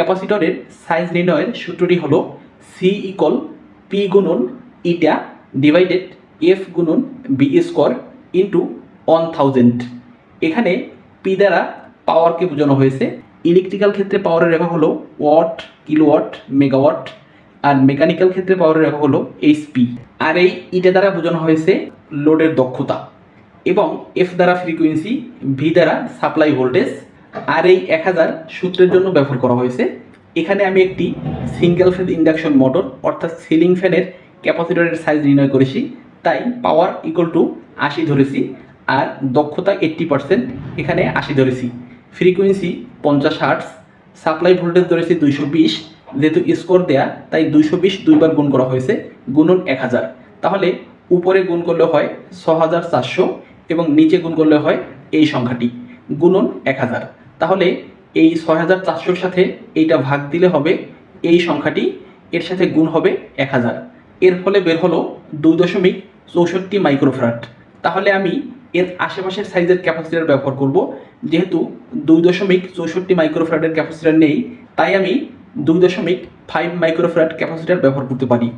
ক্যাপাসিটরের সাইজ নির্ণয়ের সূত্রটি হলো সি ইকল পি গুণন ইটা ডিভাইডেড এফ গুণন B square into one thousand এখানে পি দ্বারা পাওয়ারকে বোঝানো হয়েছে। ইলেকট্রিক্যাল ক্ষেত্রে পাওয়ারের একক হলো ওয়াট কিলোওয়াট মেগাওয়াট আর মেকানিক্যাল ক্ষেত্রে পাওয়ারের একক হলো এইচপি আর এই ইটা দ্বারা বোঝানো হয়েছে লোডের দক্ষতা এবং এফ দ্বারা ফ্রিকোয়েন্সি ভি দ্বারা সাপ্লাই ভোল্টেজ আর এই এক হাজার সূত্রের জন্য ব্যবহার করা হয়েছে। এখানে আমি একটি সিঙ্গেল ফেজ ইন্ডাকশন মোটর অর্থাৎ সিলিং ফ্যানের ক্যাপাসিটরের সাইজ নির্ণয় করেছি। তাই পাওয়ার ইকুয়াল টু আশি ধরেছি আর দক্ষতা এইট্টি পার্সেন্ট এখানে আশি ধরেছি। ফ্রিকোয়েন্সি পঞ্চাশ হার্টস সাপ্লাই ভোল্টেজ ধরেছি দুইশো বিশ, যেহেতু স্কোর দেয়া, তাই দুইশো বিশ দুইবার গুণ করা হয়েছে, গুণন এক হাজার। তাহলে উপরে গুণ করলে হয় ছ হাজার চারশো এবং নিচে গুণ করলে হয় এই সংখ্যাটি, গুণন এক হাজার। তাহলে এই ছয় হাজার চারশোর সাথে এইটা ভাগ দিলে হবে, এই সংখ্যাটি এর সাথে গুণ হবে এক হাজার। এর ফলে বের হলো দুই দশমিক চৌষট্টি মাইক্রোফ্রাট তাহলে আমি এর আশেপাশের সাইজের ক্যাপাসিটার ব্যবহার করব, যেহেতু দুই দশমিক চৌষট্টি মাইক্রোফ্রাটের ক্যাপাসিটার নেই, তাই আমি দুই দশমিক ফাইভ মাইক্রোফ্রাট ক্যাপাসিটার ব্যবহার করতে পারি।